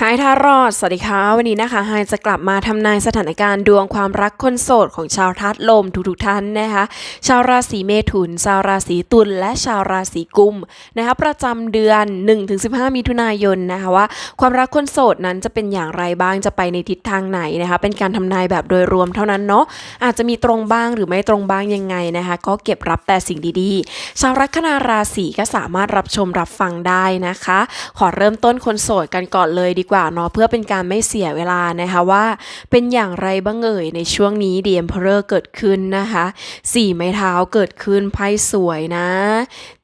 หายทารอด สวัสดีค่ะ วันนี้นะคะไฮจะกลับมาทำนายสถานการณ์ดวงความรักคนโสดของชาวธาตุลมทุกๆท่านนะคะ ชาวราศีเมถุน ชาวราศีตุล และชาวราศีกุมนะคะประจำเดือน 1-15 มิถุนายนนะคะว่าความรักคนโสดนั้นจะเป็นอย่างไรบ้าง จะไปในทิศทางไหนนะคะ เป็นการทำนายแบบโดยรวมเท่านั้นเนาะ อาจจะมีตรงบ้างหรือไม่ตรงบ้างยังไงนะคะ ก็เก็บรับแต่สิ่งดีๆ ชาวลัคนาราศีก็สามารถรับชมรับฟังได้นะคะ ขอเริ่มต้นคนโสดกันก่อนเลยดีกว่าเนาะเพื่อเป็นการไม่เสียเวลานะคะว่าเป็นอย่างไรบ้างเอ่ยในช่วงนี้เดียมเพอเกิดขึ้นนะคะสี่ไม้เท้าเกิดขึ้นไพ่สวยนะ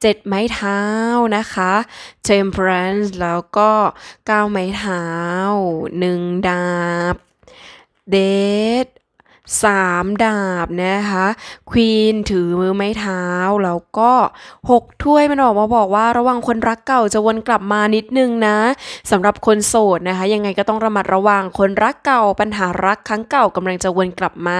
เจ็ดไม้เท้านะคะเทมเพลนซ์แล้วก็เก้าไม้เท้าหนึ่งดาบเดท สามดาบนะคะควีนถือมือไม้เท้า แล้วก็หกถ้วยมันออกมาบอกว่าระวังคนรักเก่าจะวนกลับมานิดนึงนะสำหรับคนโสดนะคะ ยังไงก็ต้องระมัดระวังคนรักเก่าปัญหารักครั้งเก่ากำลังจะวนกลับมา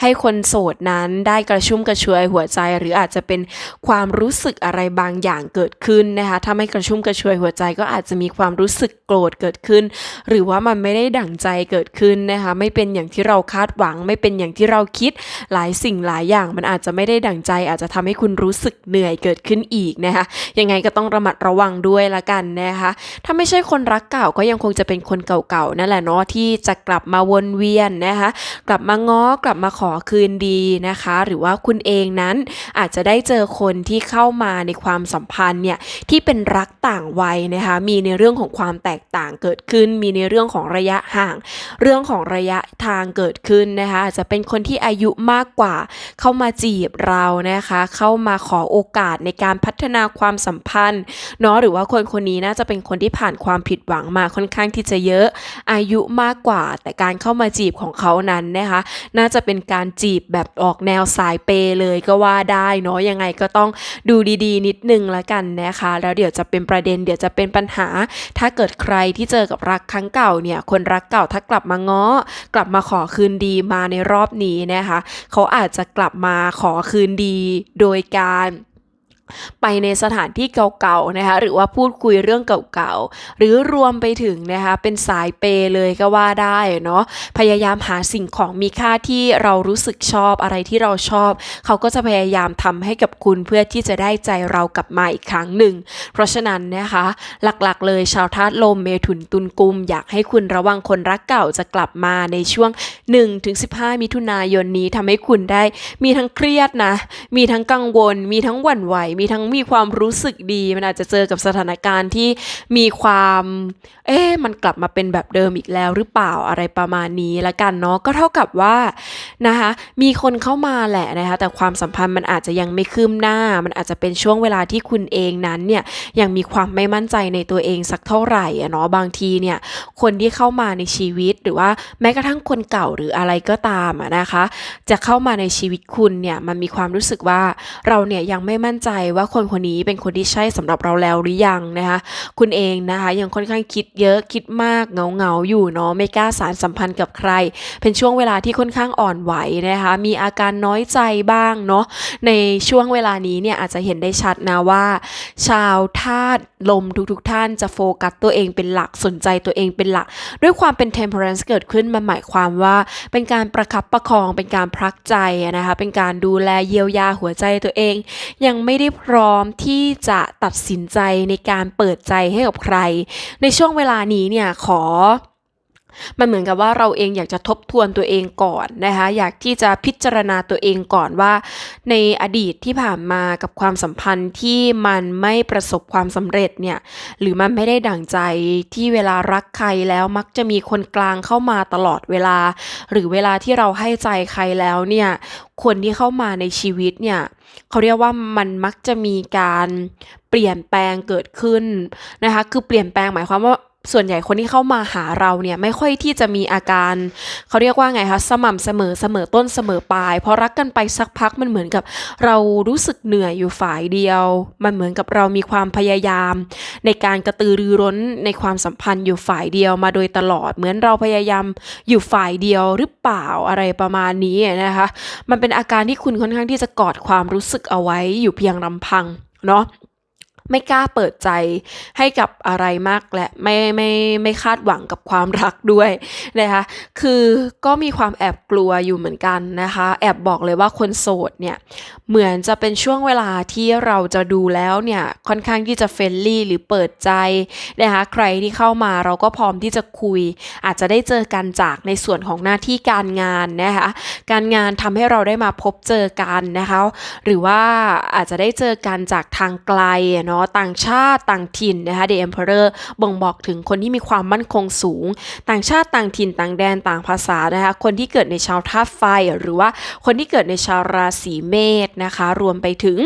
ให้คนโสดนั้นได้กระชุ่มกระชวยหัวใจ หรืออาจจะเป็นความรู้สึกอะไรบางอย่างเกิดขึ้นนะคะถ้าไม่กระชุ่มกระชวยหัวใจก็อาจจะมีความรู้สึกโกรธเกิดขึ้น หรือว่ามันไม่ได้ดั่งใจเกิดขึ้นนะคะไม่เป็นอย่างที่เราคาดหวังไม่เป็นอย่างที่เราคิดหลายสิ่งหลายอย่างมันอาจจะไม่ได้ดั่งใจ อาจจะทำให้คุณรู้สึกเหนื่อยเกิดขึ้นอีกนะคะยังไงก็ต้องระมัดระวังด้วยละกันนะคะถ้าไม่ใช่คนรักเก่าก็ยังคงจะเป็นคนเก่าๆนั่นแหละเนาะที่จะกลับมาวนเวียนนะคะกลับมาง้อกลับมาขอคืนดีนะคะ หรือว่าคุณเองนั้นอาจจะได้เจอคนที่เข้ามาในความสัมพันธ์เนี่ยที่เป็นรักต่างวัยนะคะมีในเรื่องของความแตกต่างเกิดขึ้น มีในเรื่องของระยะห่าง เรื่องของระยะทางเกิดขึ้นนะคะอาจจะจะเป็นคนที่อายุมากกว่า เข้ามาจีบเรานะคะ เข้ามาขอโอกาสในการพัฒนาความสัมพันธ์เนาะหรือว่าคนคนนี้น่าจะเป็นคนที่ผ่านความผิดหวังมาค่อนข้างที่จะเยอะอายุมากกว่า แต่การเข้ามาจีบของเขานั้นนะคะ น่าจะเป็นการจีบแบบออกแนวสายเปย์เลยก็ว่าได้เนาะยังไงก็ต้องดูดีๆ นิดนึงละกันนะคะ แล้วเดี๋ยวจะเป็นประเด็นเดี๋ยวจะเป็นปัญหา ถ้าเกิดใครที่เจอกับรักครั้งเก่าเนี่ยคนรักเก่าถ้ากลับมาง้อกลับมาขอคืนดีมาในรอบนี้นะคะ เขาอาจจะกลับมาขอคืนดีโดยการ ไปในสถานที่เก่าๆนะคะหรือว่าพูดคุยเรื่องเก่าๆ หรือรวมไปถึงนะคะเป็นสายเปเลยก็ว่าได้เนาะพยายามหาสิ่งของมีค่าที่เรารู้สึกชอบอะไรที่เราชอบ เขาก็จะพยายามทำให้กับคุณเพื่อที่จะได้ใจเรากลับมาอีกครั้งหนึ่ง เพราะฉะนั้นนะคะหลักๆ เลยชาวธาตุลมเมถุนตุลกุม อยากให้คุณระวังคนรักเก่าจะกลับมาในช่วง 1-15 มิถุนายนนี้ทำให้คุณได้ มีทั้งเครียดนะ มีทั้งกังวล มีทั้งหวั่นไหวมีทั้งมีความรู้สึกดี มันอาจจะเจอกับสถานการณ์ที่มีความ เอ๊ะมันกลับมาเป็นแบบเดิมอีกแล้วหรือเปล่าอะไรประมาณนี้ละกันเนาะก็เท่ากับว่านะคะมีคนเข้ามาแหละนะคะแต่ความสัมพันธ์มันอาจจะยังไม่คืบหน้า มันอาจจะเป็นช่วงเวลาที่คุณเองนั้นเนี่ยยังมีความไม่มั่นใจในตัวเองสักเท่าไหร่เนาะบางทีเนี่ยคนที่เข้ามาในชีวิตหรือว่าแม้กระทั่งคนเก่าหรืออะไรก็ตามนะคะ จะเข้ามาในชีวิตคุณเนี่ยมันมีความรู้สึกว่าเราเนี่ยยังไม่มั่นใจว่าคนคนนี้เป็นคนที่ใช่สำหรับเราแล้วหรือยังนะคะ คุณเองนะคะ ยังค่อนข้างคิดเยอะคิดมากเงาเงาอยู่เนาะไม่กล้าสารสัมพันธ์กับใคร เป็นช่วงเวลาที่ค่อนข้างอ่อนไหวนะคะ มีอาการน้อยใจบ้างเนาะในช่วงเวลานี้เนี่ยอาจจะเห็นได้ชัดนะว่า ชาวธาตุลมทุกๆทท่านจะโฟกัสตัวเองเป็นหลักสนใจตัวเองเป็นหลัก ด้วยความเป็น temperance เกิดขึ้นมันหมายความว่า เป็นการประคับประคองเป็นการพักใจนะคะเป็นการดูแลเยียวยาหัวใจตัวเอง ยังไม่ได้พร้อมที่จะตัดสินใจในการเปิดใจให้กับใคร ในช่วงเวลานี้เนี่ยขอ มันเหมือนกับว่าเราเองอยากจะทบทวนตัวเองก่อนนะคะอยากที่จะพิจารณาตัวเองก่อนว่า ในอดีตที่ผ่านมากับความสัมพันธ์ที่มันไม่ประสบความสำเร็จเนี่ยหรือมันไม่ได้ดั่งใจที่เวลารักใครแล้วมักจะมีคนกลางเข้ามาตลอดเวลา หรือเวลาที่เราให้ใจใครแล้วเนี่ยคนที่เข้ามาในชีวิตเนี่ยเขาเรียกว่ามันมักจะมีการเปลี่ยนแปลงเกิดขึ้นนะคะคือเปลี่ยนแปลงหมายความว่า ส่วนใหญ่คนที่เข้ามาหาเราเนี่ยไม่ค่อยที่จะมีอาการ เขาเรียกว่าไงคะสม่ำเสมอเสมอต้นเสมอปลายพอรักกันไปสักพักมันเหมือนกับ เรารู้สึกเหนื่อยอยู่ฝ่ายเดียว มันเหมือนกับเรามีความพยายาม ในการกระตือรือร้นในความสัมพันธ์อยู่ฝ่ายเดียวมาโดยตลอดเหมือนเราพยายามอยู่ฝ่ายเดียวหรือเปล่าอะไรประมาณนี้นะคะ มันเป็นอาการที่คุณค่อนข้างที่จะกอดความรู้สึกเอาไว้อยู่เพียงลำพังเนาะ ไม่กล้าเปิดใจให้กับอะไรมากและไม่ไม่ไม่คาดหวังกับความรักด้วยนะคะคือก็มีความแอบกลัวอยู่เหมือนกันนะคะ แอบบอกเลยว่าคนโสดเนี่ยเหมือนจะเป็นช่วงเวลาที่เราจะดูแล้วเนี่ยค่อนข้างที่จะเฟรนลี่หรือเปิดใจนะคะใครที่เข้ามาเราก็พร้อมที่จะคุย อาจจะได้เจอกันจากในส่วนของหน้าที่การงานนะคะการงานทำให้เราได้มาพบเจอกันนะคะหรือว่าอาจจะได้เจอกันจากทางไกลอะนาะต่างชาติต่างถิ่นนะคะ The Emperor บ่งบอกถึงคนที่มีความมั่นคงสูง ต่างชาติต่างถิ่นต่างแดนต่างภาษานะคะคนที่เกิดในชาวธาตุไฟ หรือว่าคนที่เกิดในชาวราศีเมษนะคะ รวมไปถึง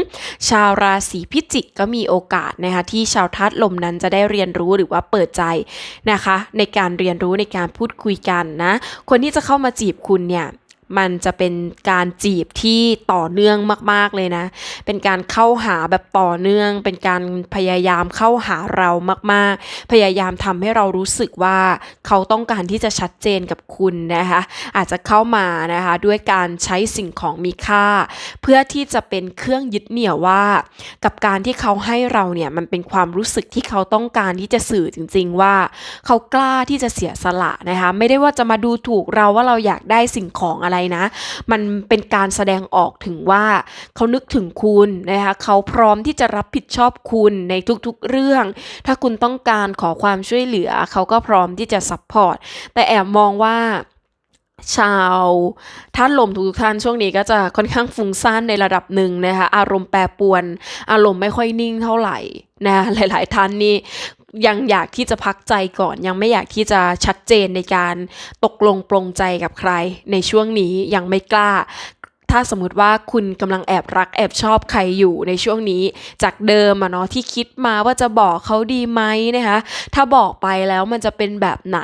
ชาวราศีพิจิกก็มีโอกาสนะคะที่ชาวธาตุลมนั้นจะได้เรียนรู้หรือว่าเปิดใจนะคะ ในการเรียนรู้ในการพูดคุยกันนะ คนที่จะเข้ามาจีบคุณเนี่ย มันจะเป็นการจีบที่ต่อเนื่องมาก ๆ เลยนะ เป็นการเข้าหาแบบต่อเนื่อง เป็นการพยายามเข้าหาเรามาก ๆ พยายามทำให้เรารู้สึกว่าเขาต้องการที่จะชัดเจนกับคุณนะคะ อาจจะเข้ามานะคะ ด้วยการใช้สิ่งของมีค่า เพื่อที่จะเป็นเครื่องยึดเหนี่ยวว่า กับการที่เขาให้เราเนี่ยมันเป็นความรู้สึกที่เขาต้องการที่จะสื่อจริง ๆ ว่า เขากล้าที่จะเสียสละนะคะ ไม่ได้ว่าจะมาดูถูกเราว่าเราอยากได้สิ่งของอะไรนะ มันเป็นการแสดงออกถึงว่าเขานึกถึงคุณนะคะเขาพร้อมที่จะรับผิดชอบคุณในทุกๆเรื่อง ถ้าคุณต้องการขอความช่วยเหลือ เขาก็พร้อมที่จะซัพพอร์ตแต่แอบมองว่าชาวท่านลมทุกท่านช่วงนี้ก็จะค่อนข้างฟุ้งซ่านในระดับหนึ่งนะคะอารมณ์แปรปรวน อารมณ์ไม่ค่อยนิ่งเท่าไหร่นะหลาย ๆ ท่านนี่ ยังอยากที่จะพักใจก่อน ยังไม่อยากที่จะชัดเจนในการตกลงปรงใจกับใคร ในช่วงนี้ยังไม่กล้า ถ้าสมมติว่าคุณกำลังแอบรักแอบชอบใครอยู่ในช่วงนี้ จากเดิมอะเนาะที่คิดมาว่าจะบอกเขาดีไหมนะคะถ้าบอกไปแล้วมันจะเป็นแบบไหน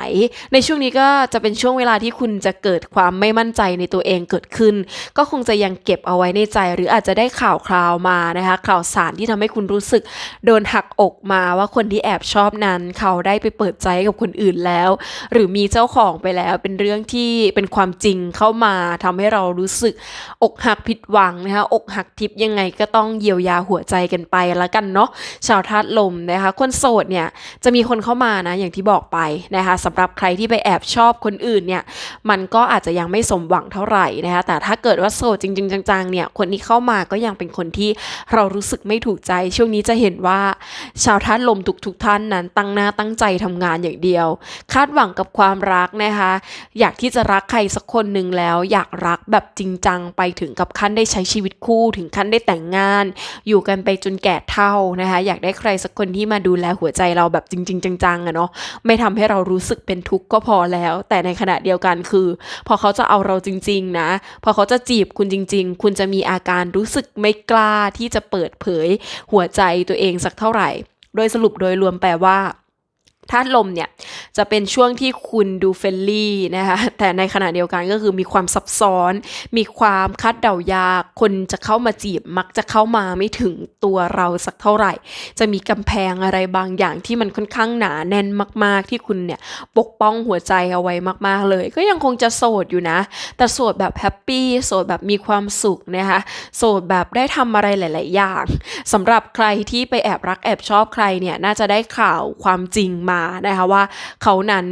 ในช่วงนี้ก็จะเป็นช่วงเวลาที่คุณจะเกิดความไม่มั่นใจในตัวเองเกิดขึ้น ก็คงจะยังเก็บเอาไว้ในใจ หรืออาจจะได้ข่าวคราวมานะคะข่าวสารที่ทำให้คุณรู้สึกโดนหักอกมาว่าคนที่แอบชอบนั้น เขาได้ไปเปิดใจกับคนอื่นแล้ว หรือมีเจ้าของไปแล้วเป็นเรื่องที่เป็นความจริงเข้ามาทำให้เรารู้สึกอกหักผิดหวังนะคะอกหักทิพย์ยังไงก็ต้องเยียวยาหัวใจกันไปล้วกันเนาะชาวธาตุลมนะคะ คนโสดเนี่ยจะมีคนเข้ามานะอย่างที่บอกไปนะคะสำหรับใครที่ไปแอบชอบคนอื่นเนี่ยมันก็อาจจะยังไม่สมหวังเท่าไหร่นะคะแต่ถ้าเกิดว่าโสดจริง ๆ จังๆเนี่ยคนที่เข้ามาก็ยังเป็นคนที่เรารู้สึกไม่ถูกใจ ช่วงนี้จะเห็นว่า ชาวธาตุลมทุกๆท่านนั้นตั้งหน้าตั้งใจทำงานอย่างเดียว คาดหวังกับความรักนะคะ อยากที่จะรักใครสักคนหนึ่งแล้ว อยากรักแบบจริงจังไปถึงกับขั้นได้ใช้ชีวิตคู่ถึงขั้นได้แต่งงาน อยู่กันไปจนแก่เฒ่านะคะ อยากได้ใครสักคนที่มาดูแลหัวใจเราแบบจริง ๆ จังๆอะเนาะไม่ทำให้เรารู้สึกเป็นทุกข์ก็พอแล้ว แต่ในขณะเดียวกันคือ พอเขาจะเอาเราจริง ๆ นะ พอเขาจะจีบคุณจริง ๆ คุณจะมีอาการรู้สึกไม่กล้าที่จะเปิดเผยหัวใจตัวเองสักเท่าไหร่ โดยสรุปโดยรวมแปลว่า ธาตุลมเนี่ยจะเป็นช่วงที่คุณดูเฟรนลี่นะคะแต่ในขณะเดียวกันก็คือมีความซับซ้อน มีความคาดเดายาก คนจะเข้ามาจีบมักจะเข้ามาไม่ถึงตัวเราสักเท่าไหร่ จะมีกำแพงอะไรบางอย่างที่มันค่อนข้างหนาแน่นมาก ๆ ที่คุณเนี่ยปกป้องหัวใจเอาไว้มาก ๆ เลย ก็ยังคงจะโสดอยู่นะ แต่โสดแบบแฮปปี้โสดแบบมีความสุขนะคะโสดแบบได้ทำอะไรหลาย ๆ อย่างสำหรับใครที่ไปแอบรักแอบชอบใครเนี่ยน่าจะได้ข่าวความจริงมานะคะว่าเขานั้น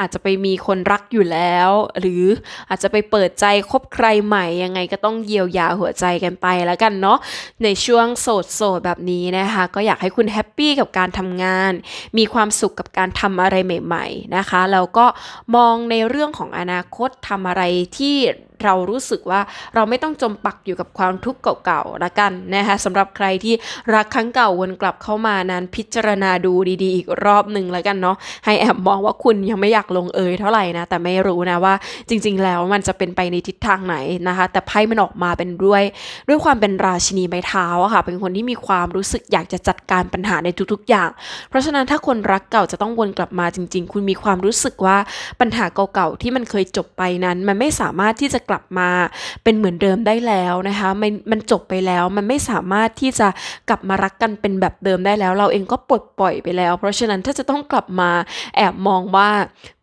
อาจจะไปมีคนรักอยู่แล้ว หรืออาจจะไปเปิดใจคบใครใหม่ยังไงก็ต้องเยียวยาหัวใจกันไปแล้วกันเนาะในช่วงโสดโสดแบบนี้นะคะก็อยากให้คุณแฮปปี้กับการทำงาน มีความสุขกับการทำอะไรใหม่ ๆนะคะแล้วก็มองในเรื่องของอนาคตทำอะไรที่ เรารู้สึกว่าเราไม่ต้องจมปักอยู่กับความทุกข์เก่าๆละกันนะคะสำหรับใครที่รักครั้งเก่าวนกลับเข้ามานั้นพิจารณาดูดีๆ อีกรอบหนึ่งแล้วกันเนาะให้แอบมองว่าคุณยังไม่อยากลงเอยเท่าไหร่นะแต่ไม่รู้นะว่าจริง ๆ แล้วมันจะเป็นไปในทิศทางไหนนะคะ แต่ไพ่มันออกมาเป็นด้วยด้วยความเป็นราชินีไม้เท้าอะค่ะ เป็นคนที่มีความรู้สึกอยากจะจัดการปัญหาในทุกๆอย่าง เพราะฉะนั้นถ้าคนรักเก่าจะต้องวนกลับมาจริง ๆ คุณมีความรู้สึกว่าปัญหาเก่าๆที่มันเคยจบไปนั้น มันไม่สามารถที่จะกลับมาเป็นเหมือนเดิมได้แล้วนะคะมันมันจบไปแล้วมันไม่สามารถที่จะกลับมารักกันเป็นแบบเดิมได้แล้ว เราเองก็ปลดปล่อยไปแล้ว เพราะฉะนั้นถ้าจะต้องกลับมาแอบมองว่า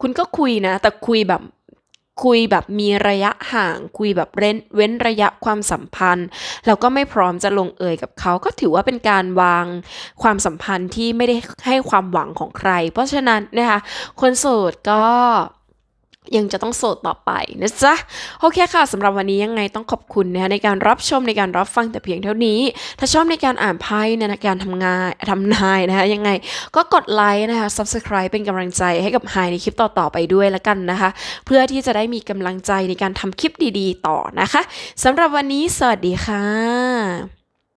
คุณก็คุยนะ แต่คุยแบบคุยแบบมีระยะห่างคุยแบบเว้นเว้นระยะความสัมพันธ์ แล้วก็ไม่พร้อมจะลงเอยกับเขา ก็ถือว่าเป็นการวางความสัมพันธ์ที่ไม่ได้ให้ความหวังของใคร เพราะฉะนั้นนะคะคนโสดก็ ยังจะต้องโสดต่อไปนะจ๊ะ โอเคค่ะสำหรับวันนี้ยังไงต้องขอบคุณนะคะในการรับชมในการรับฟังแต่เพียงเท่านี้ ถ้าชอบในการอ่านไพ่ในการทำงานทำนายนะคะยังไงก็กดไลค์นะคะ subscribe เป็นกำลังใจให้กับไฮในคลิปต่อๆไปด้วยละกันนะคะ เพื่อที่จะได้มีกำลังใจในการทำคลิปดีๆ ต่อนะคะสำหรับวันนี้สวัสดีค่ะ